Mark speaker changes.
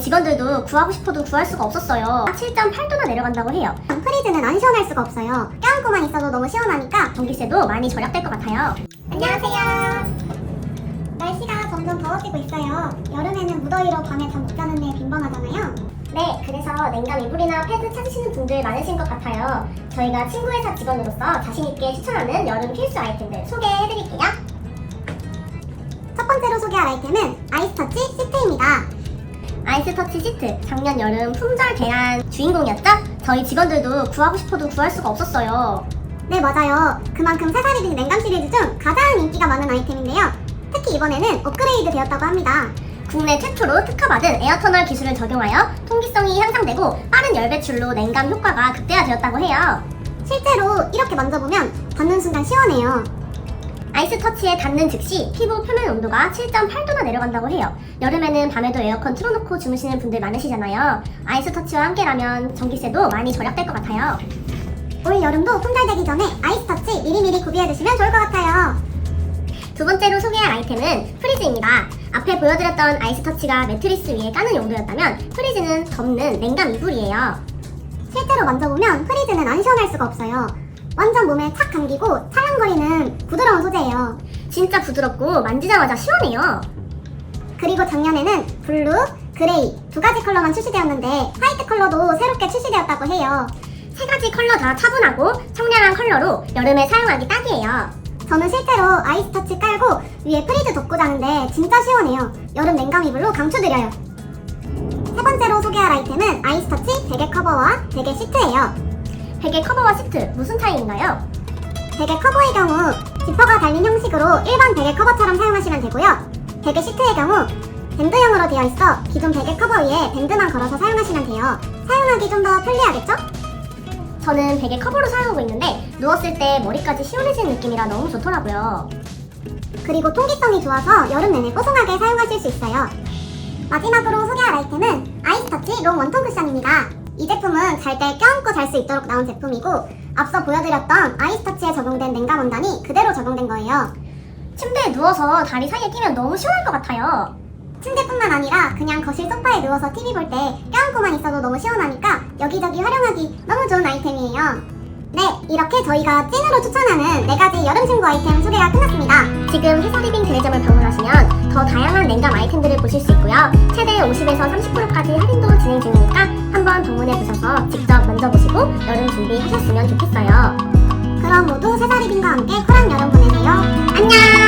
Speaker 1: 직원들도 구하고 싶어도 구할 수가 없었어요. 7.8도나 내려간다고 해요.
Speaker 2: 프리즈는 안 시원할 수가 없어요. 껴안고만 있어도 너무 시원하니까.
Speaker 1: 전기세도 많이 절약될 것 같아요.
Speaker 2: 안녕하세요. 날씨가 점점 더워지고 있어요. 여름에는 무더위로 밤에 잠 못 자는 일 빈번하잖아요.
Speaker 1: 네, 그래서 냉감 이불이나 패드 찾으시는 분들 많으신 것 같아요. 저희가 친구회사 직원으로서 자신있게 추천하는 여름 필수 아이템들 소개해드릴게요.
Speaker 2: 첫 번째로 소개할 아이템은 아이스터치.
Speaker 1: 아이스 터치 시트, 작년 여름 품절 대란 주인공이었죠? 저희 직원들도 구하고 싶어도 구할 수가 없었어요.
Speaker 2: 네, 맞아요. 그만큼 새사리빙 냉감 시리즈 중 가장 인기가 많은 아이템인데요. 특히 이번에는 업그레이드 되었다고 합니다.
Speaker 1: 국내 최초로 특허받은 에어터널 기술을 적용하여 통기성이 향상되고 빠른 열 배출로 냉감 효과가 극대화되었다고 해요.
Speaker 2: 실제로 이렇게 만져보면 닿는 순간 시원해요.
Speaker 1: 아이스 터치에 닿는 즉시 피부 표면 온도가 7.8도나 내려간다고 해요. 여름에는 밤에도 에어컨 틀어놓고 주무시는 분들 많으시잖아요. 아이스 터치와 함께라면 전기세도 많이 절약될 것 같아요.
Speaker 2: 올 여름도 품절되기 전에 아이스 터치 미리미리 구비해두시면 좋을 것 같아요.
Speaker 1: 두 번째로 소개할 아이템은 프리즈입니다. 앞에 보여드렸던 아이스 터치가 매트리스 위에 까는 용도였다면 프리즈는 덮는 냉감 이불이에요.
Speaker 2: 실제로 만져보면 프리즈는 안 시원할 수가 없어요. 완전 몸에 착 감기고 찰랑거리는 부드러운 소재예요.
Speaker 1: 진짜 부드럽고 만지자마자 시원해요.
Speaker 2: 그리고 작년에는 블루, 그레이 두 가지 컬러만 출시되었는데 화이트 컬러도 새롭게 출시되었다고 해요.
Speaker 1: 세 가지 컬러 다 차분하고 청량한 컬러로 여름에 사용하기 딱이에요.
Speaker 2: 저는 실제로 아이스터치 깔고 위에 프리즈 덮고 자는데 진짜 시원해요. 여름 냉감 이불로 강추드려요. 세 번째로 소개할 아이템은 아이스터치 베개 커버와 베개 시트예요.
Speaker 1: 베개 커버와 시트 무슨 차이인가요?
Speaker 2: 베개 커버의 경우 지퍼가 달린 형식으로 일반 베개 커버처럼 사용하시면 되고요. 베개 시트의 경우 밴드형으로 되어 있어 기존 베개 커버 위에 밴드만 걸어서 사용하시면 돼요. 사용하기 좀 더 편리하겠죠?
Speaker 1: 저는 베개 커버로 사용하고 있는데 누웠을 때 머리까지 시원해지는 느낌이라 너무 좋더라고요.
Speaker 2: 그리고 통기성이 좋아서 여름 내내 뽀송하게 사용하실 수 있어요. 마지막으로 소개할 아이템은 아이스터치 롱 원통 쿠션입니다. 이 제품은 잘 때 껴안고 잘 수 있도록 나온 제품이고 앞서 보여드렸던 아이스터치에 적용된 냉감 원단이 그대로 적용된 거예요.
Speaker 1: 침대에 누워서 다리 사이에 끼면 너무 시원할 것 같아요.
Speaker 2: 침대뿐만 아니라 그냥 거실 소파에 누워서 TV 볼 때 껴안고만 있어도 너무 시원하니까 여기저기 활용하기 너무 좋은 아이템이에요. 네, 이렇게 저희가 찐으로 추천하는 4가지 여름 친구 아이템 소개가 끝났습니다.
Speaker 1: 지금 회사 리빙 대리점을 방문하시면 더 다양한 냉감 아이템들을 보실 수 있고요. 최대 50에서 30%까지 할인도 진행 중이니까 한번 방문해 보셔서 직접 만져보시고 여름 준비하셨으면 좋겠어요.
Speaker 2: 그럼 모두 새사리빙과 함께 쿨한 여름 보내세요. 안녕!